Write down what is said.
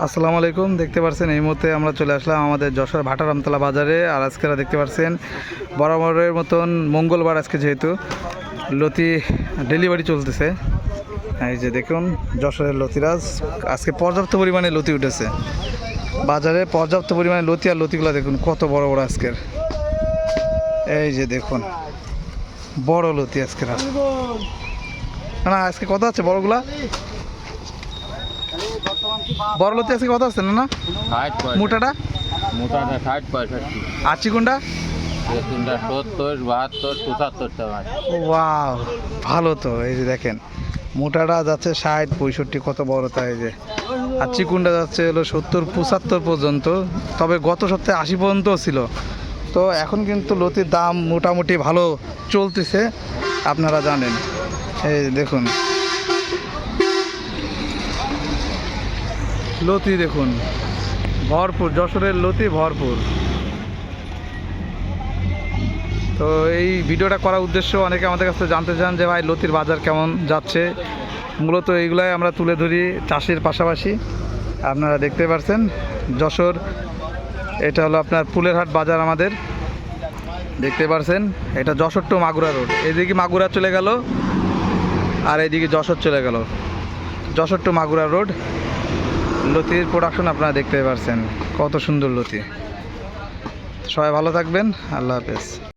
আসসালামু আলাইকুম, দেখতে পাচ্ছেন এই মুহূর্তে আমরা চলে আসলাম আমাদের যশোর ভাটারামতলা বাজারে, আর আজকেরা দেখতে পাচ্ছেন বরাবরের মতন মঙ্গলবার আজকে যেহেতু লতি ডেলিভারি চলতেছে। এই যে দেখুন, যশোরের লতিরাজ, আজকে পর্যাপ্ত পরিমাণে লতি উঠেছে। বাজারে পর্যাপ্ত পরিমাণে লতি আর লতিগুলো দেখুন, কত বড় বড় আজকের। এই যে দেখুন, বড় লতি আজকের। না, আজকে কত আছে বড়গুলা? বড় লতি আজকে কত আছে না মোটাটা? মোটাটা ষাট পঁয়ষট্টি আর চিকুনটা বেসনটা সত্তর বাহাত্তর পঁচাত্তর ওয়াও ভালো তো এই যে দেখেন। মোটাটা যাচ্ছে ষাট পঁয়ষট্টি কত বড় তা এই যে। আর চিকুনটা যাচ্ছে হলো সত্তর পঁচাত্তর পর্যন্ত। তবে গত সপ্তাহে আশি পর্যন্ত ছিল। তো এখন কিন্তু লতির দাম মোটামুটি ভালো চলতেছে আপনারা জানেন। এই দেখুন। লতি দেখুন। ভরপুর, যশোরের লতি ভরপুর। তো এই ভিডিওটা করার উদ্দেশ্য অনেকে আমাদের কাছে জানতে চান যে ভাই, লতির বাজার কেমন যাচ্ছে? মূলত এইগুলাই আমরা তুলে ধরি চাষির পাশাপাশি। আপনারা দেখতে পাচ্ছেন যশোর, এটা হলো আপনার ফুলেরহাট বাজার আমাদের। দেখতে পাচ্ছেন এটা যশোর টু মাগুরা রোড। এদিকে মাগুরা চলে গেল, আর এইদিকে যশোর চলে গেল। Jessore to Magura road. লতির production আপনারা দেখতে পারছেন। কত সুন্দর লতি। সবাই ভালো থাকবেন। আল্লাহ হাফেজ।